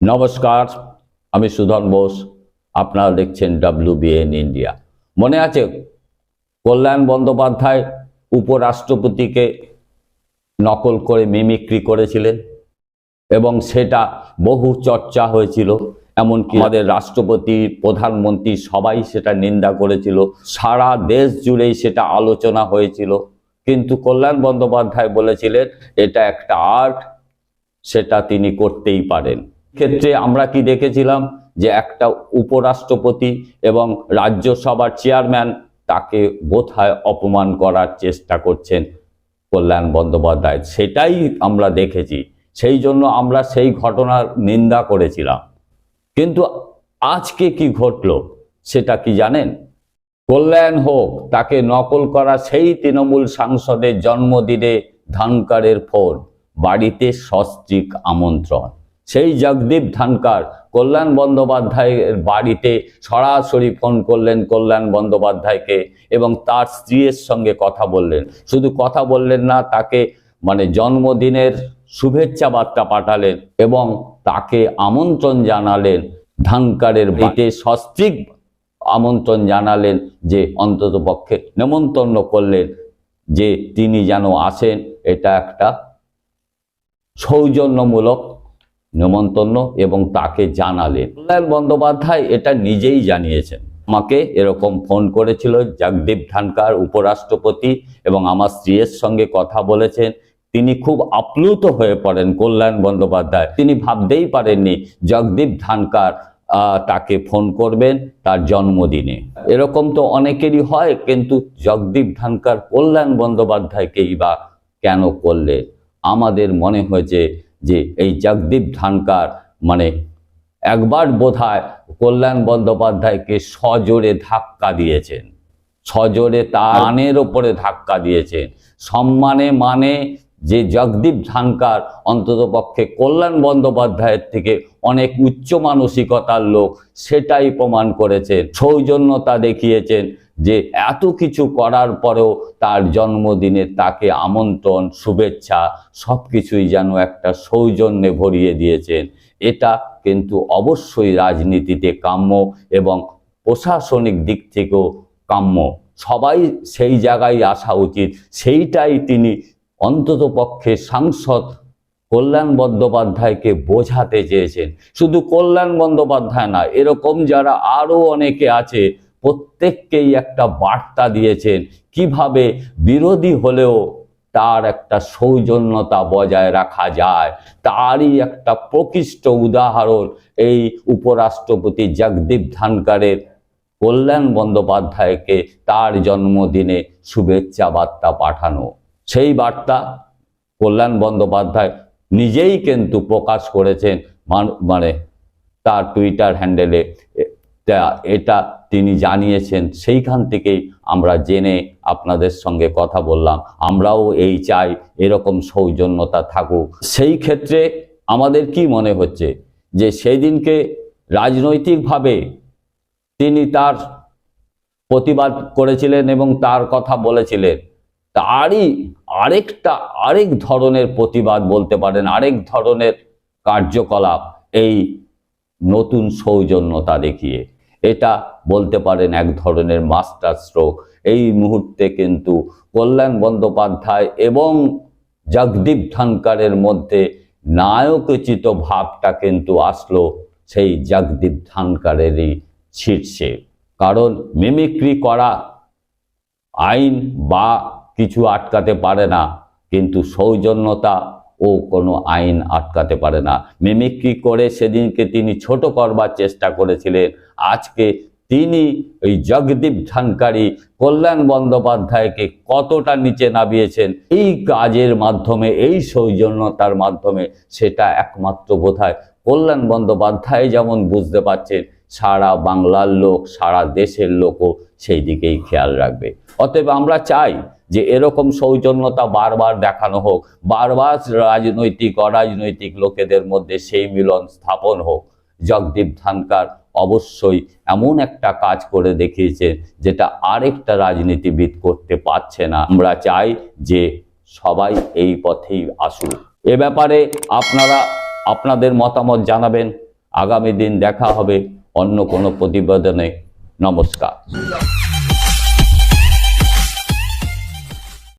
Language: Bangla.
নমস্কার, আমি সুধন বোস, আপনারা দেখছেন ডাব্লিউবিএন ইন্ডিয়া মনে আছে কল্যাণ বন্দ্যোপাধ্যায় উপরাষ্ট্রপতিকে নকল করে মিমিক্রি করেছিলেন? এবং সেটা বহু চর্চা হয়েছিল, এমনকি আমাদের রাষ্ট্রপতি, প্রধানমন্ত্রী সবাই সেটা নিন্দা করেছিল। সারা দেশ জুড়েই সেটা আলোচনা হয়েছিল। কিন্তু কল্যাণ বন্দ্যোপাধ্যায় বলেছিলেন, এটা একটা আর্ট, সেটা তিনি করতেই পারেন। ক্ষেত্রে আমরা কি দেখেছিলাম? যে একটা উপরাষ্ট্রপতি এবং রাজ্যসভার চেয়ারম্যান তাকে বোধহয় অপমান করার চেষ্টা করছেন কল্যাণ বন্দ্যোপাধ্যায়। সেটাই আমরা দেখেছি। সেই জন্য আমরা সেই ঘটনার নিন্দা করেছিলাম। কিন্তু আজকে কি ঘটলো সেটা কি জানেন? কল্যাণ হোক, তাকে নকল করা সেই তৃণমূল সাংসদের জন্মদিনে ধানকারের ফোন, বাড়িতে সস্ত্রিক আমন্ত্রণ। সেই জগদীপ ধানকার কল্যাণ বন্দ্যোপাধ্যায়ের বাড়িতে সরাসরি ফোন করলেন কল্যাণ বন্দ্যোপাধ্যায়কে এবং তার স্ত্রীর সঙ্গে কথা বললেন। শুধু কথা বললেন না, তাকে মানে জন্মদিনের শুভেচ্ছা বার্তা পাঠালেন এবং তাকে আমন্ত্রণ জানালেন। ধানকারের বাড়িতে সস্ত্রিক আমন্ত্রণ জানালেন যে অন্তত পক্ষে নেমন্তন্ন করলেন যে তিনি যেন আসেন, এটা একটা সৌজন্যমূলক নেমন্তন্ন এবং তাকে জানালেন। কল্যাণ বন্দ্যোপাধ্যায় এটা নিজেই জানিয়েছেন। আমাকে এরকম ফোন করেছিল জগদীপ ধানকার উপরাষ্ট্রপতি এবং আমার স্ত্রীর সঙ্গে কথা বলেছেন। তিনি খুব আপ্লুত হয়ে পড়েন কল্যাণ বন্দ্যোপাধ্যায়। তিনি ভাবতেই পারেননি জগদীপ ধানকার তাকে ফোন করবেন তার জন্মদিনে। এরকম তো অনেকেরই হয়, কিন্তু জগদীপ ধানকার কল্যাণ বন্দ্যোপাধ্যায়কেই বা কেন করলে আমাদের মনে হয়েছে যে এই জগদীপ ধানকার মানে একবার বোধহয় কল্যাণ বন্দ্যোপাধ্যায়কে সজোরে ধাক্কা দিয়েছেন। সজোরে তার ওপরে ধাক্কা দিয়েছেন। সম্মানে মানে যে জগদীপ ধানকার অন্তত পক্ষে কল্যাণ বন্দ্যোপাধ্যায়ের থেকে অনেক উচ্চ মানসিকতার লোক সেটাই প্রমাণ করেছেন, সৌজন্যতা দেখিয়েছেন যে এত কিছু করার পরেও তার জন্মদিনে তাকে আমন্ত্রণ, শুভেচ্ছা সব কিছুই যেন একটা সৌজন্যে ভরিয়ে দিয়েছেন। এটা কিন্তু অবশ্যই রাজনীতিতে কাম্য এবং প্রশাসনিক দিক থেকেও কাম্য। সবাই সেই জায়গায় আসা উচিত। সেইটাই তিনি অন্তত পক্ষে সাংসদ কল্যাণ বন্দ্যোপাধ্যায়কে বোঝাতে চেয়েছেন। শুধু কল্যাণ বন্দ্যোপাধ্যায় না এরকম যারা আরও অনেকে আছে প্রত্যেককেই একটা বার্তা দিয়েছেন, কীভাবে বিরোধী হলেও তার একটা সৌজন্যতা বজায় রাখা যায়। তারই একটা প্রকৃষ্ট উদাহরণ এই উপরাষ্ট্রপতি জগদীপ ধানকারের কল্যাণ বন্দ্যোপাধ্যায়কে তার জন্মদিনে শুভেচ্ছা বার্তা পাঠানো। সেই বার্তা কল্যাণ বন্দ্যোপাধ্যায় নিজেই কিন্তু প্রকাশ করেছেন, মান- তার টুইটার হ্যান্ডেলে এটা তিনি জানিয়েছেন, সেইখান থেকেই আমরা জেনে আপনাদের সঙ্গে কথা বললাম। আমরাও এই চাই এরকম সৌজন্যতা থাকুক। সেই ক্ষেত্রে আমাদের কি মনে হচ্ছে যে সেই দিনকে রাজনৈতিকভাবে তিনি তার প্রতিবাদ করেছিলেন এবং তার কথা বলেছিলেন? তারই আরেকটা, আরেক ধরনের প্রতিবাদ বলতে পারেন, আরেক ধরনের কার্যকলাপ এই নতুন সৌজন্যতা দেখিয়ে। এটা বলতে পারেন এক ধরনের মাস্টার স্ট্রোক। এই মুহূর্তে কিন্তু কল্যাণ বন্দ্যোপাধ্যায় এবং জগদীপ ধানকারের মধ্যে নায়কোচিত ভাবটা কিন্তু আসলো সেই জগদীপ ধানকারেরই শীর্ষে। কারণ মিমিক্রি করা আইন বা কিছু আটকাতে পারে না, কিন্তু সৌজন্যতা ও কোনো আইন আটকাতে পারে না। মিমিক্রি করে সেদিনকে তিনি ছোট করবার চেষ্টা করেছিলেন। আজকে তিনি ওই জগদীপ ধানকারী, কল্যাণ বন্দ্যোপাধ্যায়কে কতটা নিচে নামিয়েছেন, এই কাজের মাধ্যমে, এই সৌজন্যতার মাধ্যমে সেটা একমাত্র বোধহয় কল্যাণ বন্দ্যোপাধ্যায় যেমন বুঝতে পারছেন, সারা বাংলার লোক, সারা দেশের লোকও সেই দিকেই খেয়াল রাখবে। অতএব আমরা চাই যে এরকম সৌজন্যতা বারবার দেখানো হোক, বারবার রাজনৈতিক, অরাজনৈতিক লোকেদের মধ্যে সেই মিলন স্থাপন হোক, জগদীপ ধানকার অবশ্যই এমন একটা কাজ করে দেখিয়েছে যেটা আরেকটা রাজনীতিবিদ করতে পারছে না। আমরা চাই যে সবাই এই পথেই আসুক। এ ব্যাপারে আপনারা, আপনাদের মতামত জানাবেন। আগামী দিন দেখা হবে অন্য কোনো প্রতিবেদনে। নমস্কার।